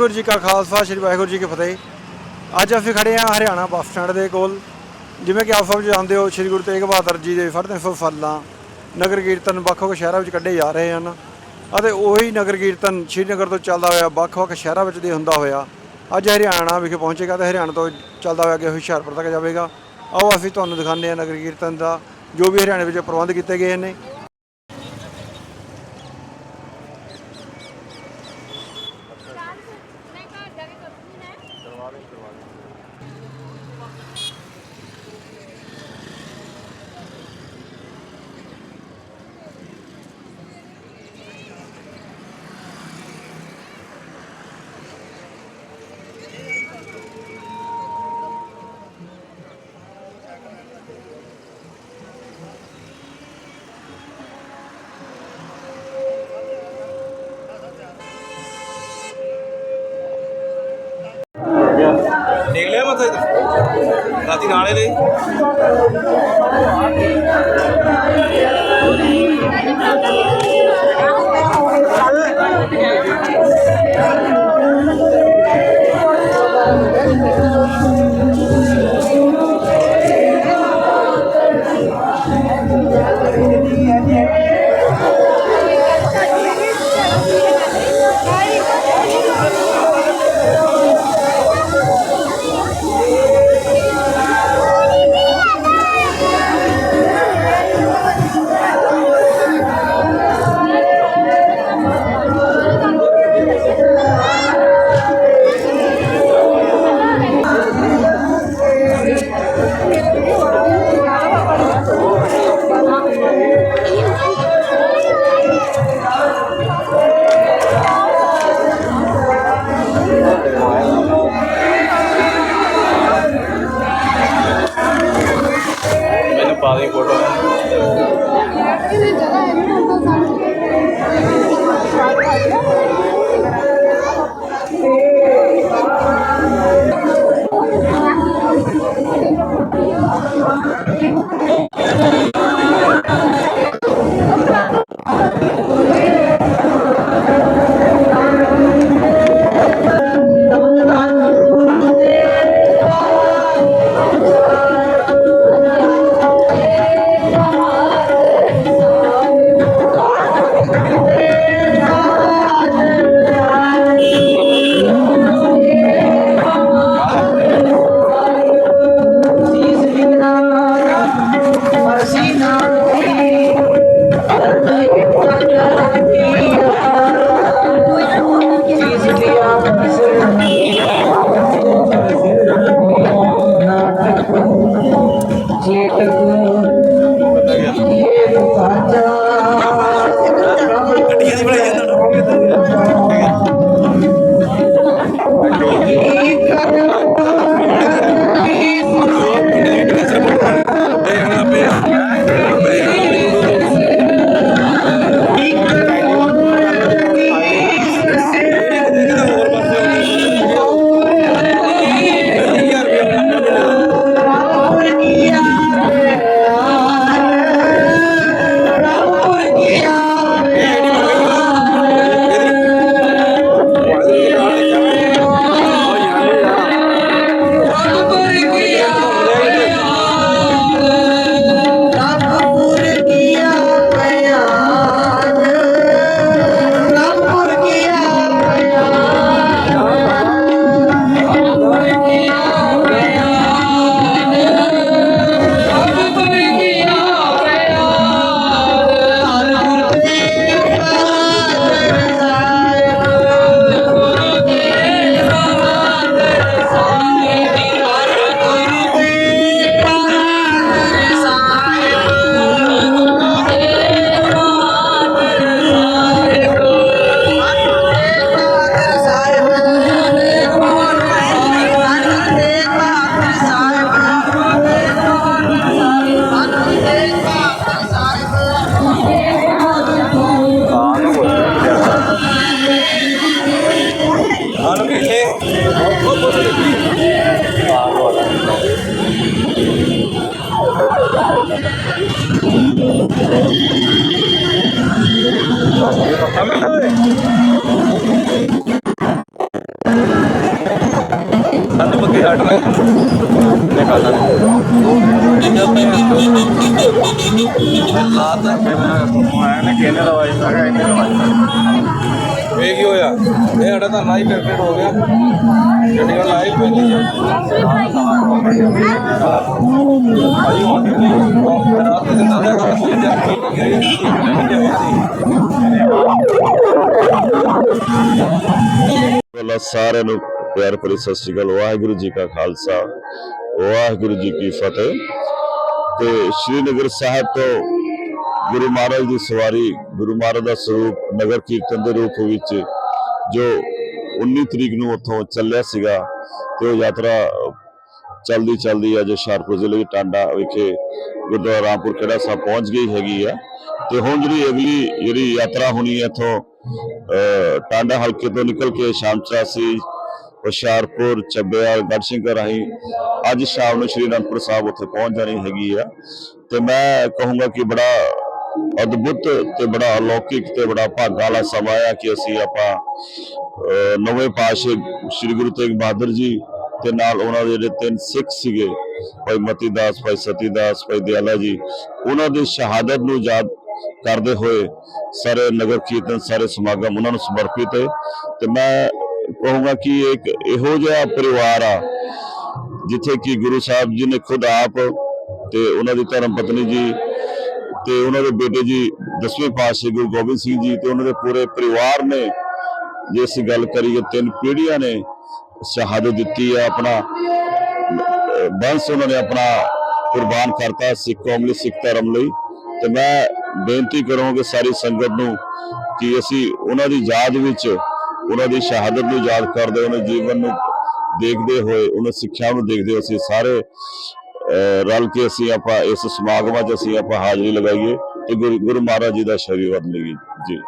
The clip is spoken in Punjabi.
ਵਾਹਿਗੁਰੂ ਜੀ ਕਾ ਖਾਲਸਾ, ਸ੍ਰੀ ਵਾਹਿਗੁਰੂ ਜੀ ਕੀ ਫਤਿਹ। ਅੱਜ ਅਸੀਂ ਖੜੇ ਹਾਂ ਹਰਿਆਣਾ ਬੱਸ ਸਟੈਂਡ ਦੇ ਕੋਲ। ਜਿਵੇਂ ਕਿ ਆਪ ਸਭ ਜਾਣਦੇ ਹੋ, ਸ੍ਰੀ ਗੁਰੂ ਤੇਗ ਬਹਾਦਰ ਜੀ ਦੇ ਫੜਦੇ ਫੱਲਾਂ ਨਗਰ ਕੀਰਤਨ ਵੱਖ-ਵੱਖ ਸ਼ਹਿਰਾਂ ਵਿੱਚ ਕੱਢੇ ਜਾ ਰਹੇ ਹਨ ਅਤੇ ਉਹੀ ਨਗਰ ਕੀਰਤਨ ਸ਼੍ਰੀਨਗਰ ਤੋਂ ਚੱਲਦਾ ਹੋਇਆ ਵੱਖ-ਵੱਖ ਸ਼ਹਿਰਾਂ ਵਿੱਚ ਦੇ ਹੁੰਦਾ ਹੋਇਆ। ਅੱਜ ਹਰਿਆਣਾ ਵਿਖੇ ਪਹੁੰਚੇਗਾ ਤੇ ਹਰਿਆਣਾ ਤੋਂ ਚੱਲਦਾ ਹੋਇਆ ਅੱਗੇ ਹੁਸ਼ਿਆਰਪੁਰ ਤੱਕ ਜਾਵੇਗਾ। ਆਓ ਅਸੀਂ ਤੁਹਾਨੂੰ ਦਿਖਾਉਂਦੇ ਹਾਂ ਨਗਰ ਕੀਰਤਨ ਦਾ, ਜੋ ਵੀ ਹਰਿਆਣੇ ਵਿੱਚ ਪ੍ਰਬੰਧ ਕੀਤੇ ਗਏ ਨੇ ਨਹੀਂ ਘਰ ਜਾ ਕੇ ਕਰਨੀ ਹੈ ਦੇਖ ਲਿਆ ਮੱਥਾ ਇੱਧਰ। ਰਾਤੀ ਨਾਲੇ ਦੇ Amen. ਗੱਡੀ ਹਟ ਰਹੀ ਨਿਕਾਲਣਾ ਰਾਤ ਦਾ ਮੈਂ ਕੀ ਹੋਇਆ? ਇਹ ਸਾਡਾ ਤਾਂ ਲਾਈਵ ਐਕਸੀਡੈਂਟ ਹੋ ਗਿਆ। ਗੱਡੀ ਦਾ ਲਾਈਵ ਪੈਂਦੀ ਭਾਈ, ਹੁਣ ਰਾਤ ਦੇ ਦਿਨ ਦਾ ਕੰਮ ਪਹਿਲਾਂ ਸਾਰਿਆਂ ਨੂੰ ਪਿਆਰ ਭਰੀ ਸਤਿ ਸ਼੍ਰੀ ਅਕਾਲ। ਵਾਹਿਗੁਰੂ ਜੀ ਕਾ ਖਾਲਸਾ, ਵਾਹਿਗੁਰੂ ਜੀ ਕੀ ਫਤਿਹ। ਤੇ ਸ਼੍ਰੀਨਗਰ ਸਾਹਿਬ ਤੋਂ ਗੁਰੂ ਮਹਾਰਾਜ ਦੀ ਸਵਾਰੀ, ਗੁਰੂ ਮਹਾਰਾਜ ਦਾ ਸਰੂਪ ਨਗਰ ਕੀਰਤਨ ਦੇ ਰੂਪ ਵਿੱਚ ਜੋ 19 ਤਰੀਕ ਨੂੰ ਉੱਥੋਂ ਚੱਲਿਆ ਸੀਗਾ ਤੇ ਉਹ ਯਾਤਰਾ ਚਲਦੀ ਚਲਦੀ ਅੱਜ ਹੁਸ਼ਿਆਰਪੁਰ ਜ਼ਿਲ੍ਹੇ ਦੇ ਟਾਂਡਾ ਵਿਖੇ ਗੁਰਦੁਆਰਾ ਰਾਮਪੁਰ ਖੇੜਾ ਸਾਹਿਬ ਪਹੁੰਚ ਗਈ ਹੈਗੀ ਆ। ਤੇ ਹੁਣ ਜਿਹੜੀ ਅਗਲੀ ਜਿਹੜੀ ਯਾਤਰਾ ਹੋਣੀ ਹੈ ਇੱਥੋਂ ਟਾਂਡਾ ਹਲਕੇ ਤੋਂ ਨਿਕਲ ਕੇ ਸ਼ਾਮ ਚਰਾਸੀ, ਹੁਸ਼ਿਆਰਪੁਰ ਚੱਬਿਆਲ ਗੜਸ਼ੰਕਰ ਰਾਹੀਂ ਅੱਜ ਸ਼ਾਮ ਨੂੰ ਸ਼੍ਰੀ ਅਨੰਦਪੁਰ ਸਾਹਿਬ ਉੱਥੇ ਪਹੁੰਚ ਜਾਣੀ ਹੈਗੀ ਆ। ਤੇ ਮੈਂ ਕਹੂੰਗਾ ਕਿ ਬੜਾ ਅਦਭੁਤ ਤੇ ਬੜਾ ਅਲੌਕਿਕ ਤੇ ਬੜਾ ਭਾਗਾਂ ਵਾਲਾ ਸਮਾਂ ਆ ਕਿ ਅਸੀਂ ਆਪਾਂ ਨਵੇਂ ਪਾਤਸ਼ਾਹ ਸ੍ਰੀ ਗੁਰੂ ਤੇਗ ਬਹਾਦਰ ਜੀ ਤੇ ਨਾਲ ਉਹਨਾਂ ਦੇ ਜਿਹੜੇ ਤਿੰਨ ਸਿੱਖ ਸੀਗੇ, ਭਾਈ ਮਤੀ ਦਾਸ ਭਾਈ ਸਤੀ ਦਾਸ ਭਾਈ ਦਿਆਲਾ ਜੀ, ਉਹਨਾਂ ਦੀ ਸ਼ਹਾਦਤ ਨੂੰ ਯਾਦ ਕਰਦੇ ਹੋਏ ਸਾਰੇ ਨਗਰ ਕੀਰਤਨ, ਸਾਰੇ ਸਮਾਗਮ ਉਹਨਾਂ ਨੂੰ ਸਮਰਪਿਤ ਹੈ। ਤੇ ਮੈਂ ਕਹੂੰਗਾ ਕਿ ਇੱਕ ਇਹੋ ਜਿਹਾ ਪਰਿਵਾਰ ਆ, ਜਿੱਥੇ ਕਿ ਗੁਰੂ ਸਾਹਿਬ ਜੀ ਨੇ ਖੁਦ ਆਪ ਤੇ ਉਹਨਾਂ ਦੀ ਧਰਮ ਪਤਨੀ ਜੀ ਤੇ ਉਹਨਾਂ ਦੇ ਬੇਟੇ ਜੀ ਦਸਵੇਂ ਪਾਤਸ਼ਾਹ ਗੁਰੂ ਗੋਬਿੰਦ ਸਿੰਘ ਜੀ ਤੇ ਉਹਨਾਂ ਦੇ ਪੂਰੇ ਪਰਿਵਾਰ ਨੇ ਜੇ ਅਸੀਂ ਗੱਲ ਕਰੀਏ ਤਿੰਨ ਪੀੜ੍ਹੀਆਂ ਨੇ ਸ਼ਹਾਦਤ ਦਿੱਤੀ ਹੈ, ਆਪਣਾ ਬੰਸ ਉਹਨਾਂ ਨੇ ਆਪਣਾ ਕੁਰਬਾਨ ਕਰਤਾ ਸਿੱਖ ਕੌਮ ਲਈ, ਸਿੱਖ ਧਰਮ ਲਈ। ਤੇ ਮੈਂ ਬੇਨਤੀ ਕਰਾਂਗਾ ਸਾਰੀ ਸੰਗਤ ਨੂੰ ਕਿ ਅਸੀਂ ਉਹਨਾਂ ਦੀ ਯਾਦ ਵਿੱਚ ਉਹਨਾਂ ਦੀ ਸ਼ਹਾਦਤ ਨੂੰ ਯਾਦ ਕਰਦੇ, ਉਹਨਾਂ ਜੀਵਨ ਨੂੰ ਦੇਖਦੇ ਹੋਏ, ਉਹਨਾਂ ਸਿੱਖਿਆ ਨੂੰ ਦੇਖਦੇ ਹੋਏ ਅਸੀਂ ਸਾਰੇ ਰਲ ਕੇ ਅਸੀਂ ਆਪਾਂ ਇਸ ਸਮਾਗਮਾਂ 'ਚ ਅਸੀਂ ਆਪਾਂ ਹਾਜ਼ਰੀ ਲਗਾਈਏ ਤੇ ਗੁਰੂ ਗੁਰੂ ਮਹਾਰਾਜ ਜੀ ਦਾ ਆਸ਼ੀਰਵਾਦ ਲਈਏ ਜੀ।